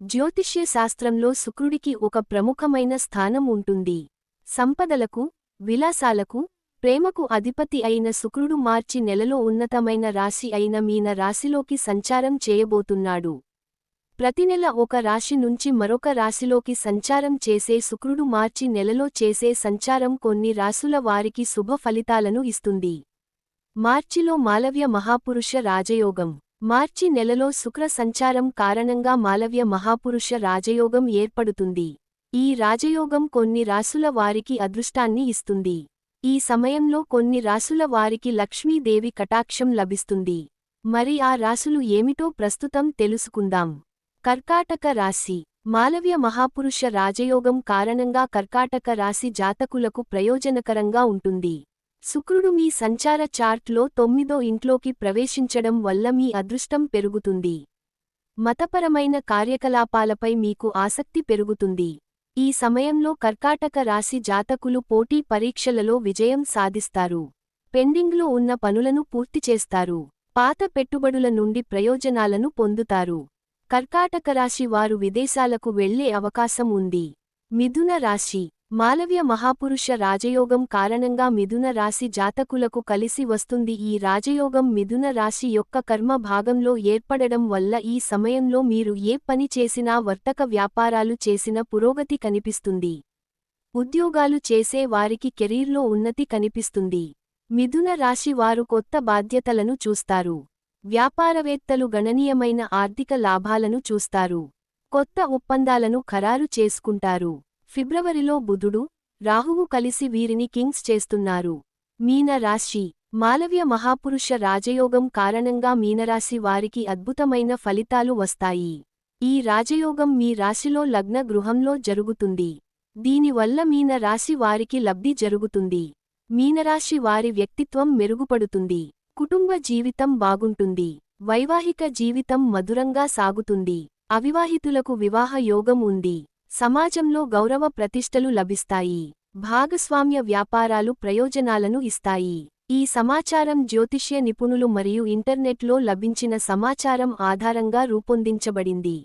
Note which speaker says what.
Speaker 1: జ్యోతిష్య శాస్త్రంలో శుక్రుడికి ఒక ప్రముఖమైన స్థానం ఉంటుంది. సంపదలకు విలాసాలకు ప్రేమకు అధిపతి అయిన శుక్రుడు మార్చి నెలలో ఉన్నతమైన రాశి అయిన మీన రాశిలోకి సంచారం చేయబోతున్నాడు. ప్రతి నెల ఒక రాశి నుంచి మరొక రాశిలోకి సంచారం చేసే శుక్రుడు మార్చి నెలలో చేసే సంచారం కొన్ని రాసుల వారికి శుభ ఫలితాలను ఇస్తుంది. మార్చిలో మాలవ్య మహాపురుష రాజయోగం. మార్చి నెలలో శుక్ర సంచారం కారణంగా మాలవ్య మహాపురుష రాజయోగం ఏర్పడుతుంది. ఈ రాజయోగం కొన్ని రాసుల వారికి అదృష్టాన్ని ఇస్తుంది. ఈ సమయంలో కొన్ని రాసుల వారికి లక్ష్మీదేవి కటాక్షం లభిస్తుంది. మరి ఆ రాసులు ఏమిటో ప్రస్తుతం తెలుసుకుందాం. కర్కాటక రాశి. మాలవ్య మహాపురుష రాజయోగం కారణంగా కర్కాటక రాశి జాతకులకు ప్రయోజనకరంగా ఉంటుంది. శుక్రుడు మీ సంచార చార్ట్లో తొమ్మిదో ఇంట్లోకి ప్రవేశించడం వల్ల మీ అదృష్టం పెరుగుతుంది. మతపరమైన కార్యకలాపాలపై మీకు ఆసక్తి పెరుగుతుంది. ఈ సమయంలో కర్కాటక రాశి జాతకులు పోటీ పరీక్షలలో విజయం సాధిస్తారు. పెండింగ్లో ఉన్న పనులను పూర్తి చేస్తారు. పాత పెట్టుబడుల నుండి ప్రయోజనాలను పొందుతారు. కర్కాటక రాశి వారు విదేశాలకు వెళ్ళే అవకాశం ఉంది. మిథున రాశి మాలవ్య మహాపురుష రాజయోగం కారణంగా మిథున రాశి జాతకులకు కలిసి వస్తుంది. ఈ రాజయోగం మిథున రాశి యొక్క కర్మ భాగంలో ఏర్పడడం వల్ల ఈ సమయంలో మీరు ఏ పని చేసినా వర్తక వ్యాపారాలు చేసిన పురోగతి కనిపిస్తుంది. ఉద్యోగాలు చేసే వారికి కెరీర్లో ఉన్నతి కనిపిస్తుంది. మిథున రాశి వారు కొత్త బాధ్యతలను చూస్తారు. వ్యాపారవేత్తలు గణనీయమైన ఆర్థిక లాభాలను చూస్తారు. కొత్త ఒప్పందాలను ఖరారు చేసుకుంటారు. ఫిబ్రవరిలో బుధుడు రాహువు కలిసి వీరిని కింగ్స్ చేస్తున్నారు. మీన రాశి మాలవ్య మహాపురుష రాజయోగం కారణంగా మీనరాశి వారికి అద్భుతమైన ఫలితాలు వస్తాయి. ఈ రాజయోగం మీ రాశిలో లగ్న గృహంలో జరుగుతుంది. దీనివల్ల మీన రాశి వారికి లబ్ధి జరుగుతుంది. మీనరాశి వారి వ్యక్తిత్వం మెరుగుపడుతుంది. కుటుంబ జీవితం బాగుంటుంది. వైవాహిక జీవితం మధురంగా సాగుతుంది. అవివాహితులకు వివాహ యోగం ఉంది. సమాజంలో గౌరవ ప్రతిష్టలు లభిస్తాయి. భాగస్వామ్య వ్యాపారాలు ప్రయోజనాలను ఇస్తాయి. ఈ సమాచారం జ్యోతిష్య నిపుణులు మరియు ఇంటర్నెట్లో లభించిన సమాచారం ఆధారంగా రూపొందించబడింది.